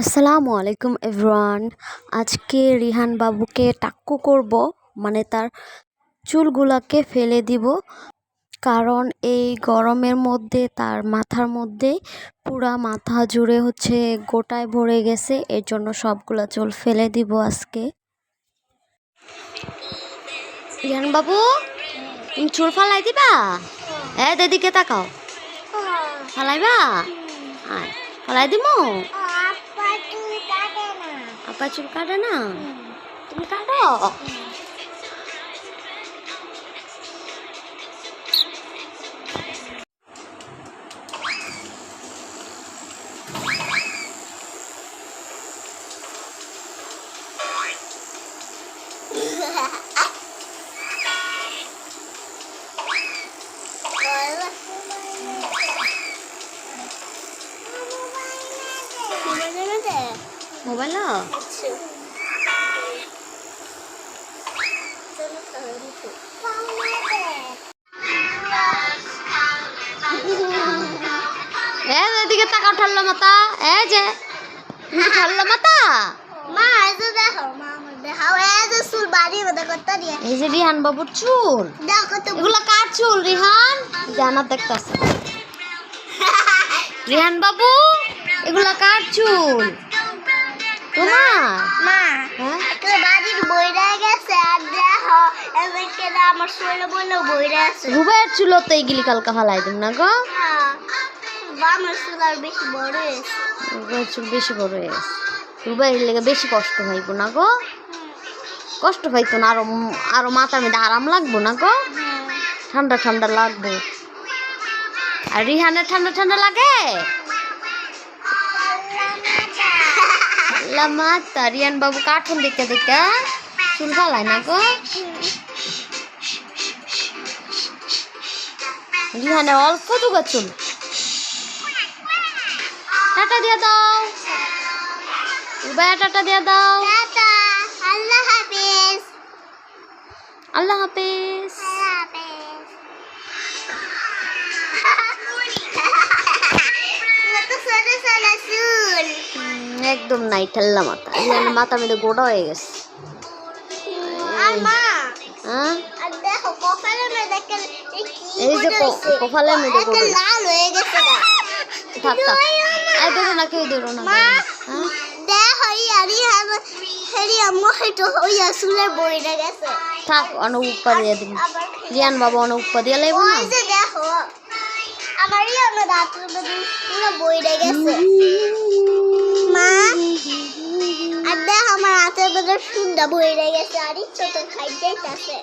আসসালামু আলাইকুম এভরান আজকে রিহান বাবুকে টাক্কু করব মানে তার চুলগুলাকে ফেলে দিব। কারণ এই গরমের মধ্যে, তার মাথার মধ্যে পুরা মাথা জুড়ে হচ্ছে গোটায় ভরে গেছে, এর জন্য সবগুলা চুল ফেলে দিব আজকে। রিহান বাবু চুল ফালাই দিবা? এ, দিদিকে তাকাও। ফালাইবা? ফালাই দিমু? আপা চুল কাটে না? তুমি কাটো? মোবাইল এদিকে তাকাও ঠাল্লা মাথা। এ যে ঠাল্লা মতো এই যে রিহান বাবুর চুল। কার চুল রিহান? রিহান বাবু? এগুলা কার চুল? তোমার মা হ্যাঁ? বাড়ির বইরা গেছে আর দেখো আমার শরীরে বলল বইরা আছে। রুবের চুল তো এইগুলি কালকা ফালাই দিম না গো। হ্যাঁ, আমার চুল আর বেশি বড় হয়েছে। রুবের চুল বেশি বড় হয়ে রুবের লেগে বেশি কষ্ট হইব না গো। কষ্ট হইতো না আরও আরও মাথার মধ্যে আরাম লাগবো না গো। ঠান্ডা ঠান্ডা লাগবো। আর রিহানের ঠান্ডা ঠান্ডা লাগে? মাতা রিয়ান বাবু কার্টুন দেখতে দেখতে চুল ফালায় না গো রিহানের অল্প দুগা চুল টাটা দিয়ে দাও রুবাইয়া টাটা দিয়ে দাও আল্লাহ হাফেজ আল্লাহ হাফেজ একদম নাই ঠাল্লা মাথা। মাথার মধ্যে গোটা হয়ে গেছে। হ্যাঁ? এই যে গোটা। লাল হয়ে গেছে থাক থাক। আই ধরো না কেউ ধরো না মা হ্যাঁ? থাক অনেক উপা দিয়ে দিন রিয়ান বাবা অনেক উপা দিয়ে লাইব না? দেখো আমারই আমার দাঁতের বইটা গেছে। মধ্যে সুন্দর বইটা গেছে আর ছোট খাই যাইতেছে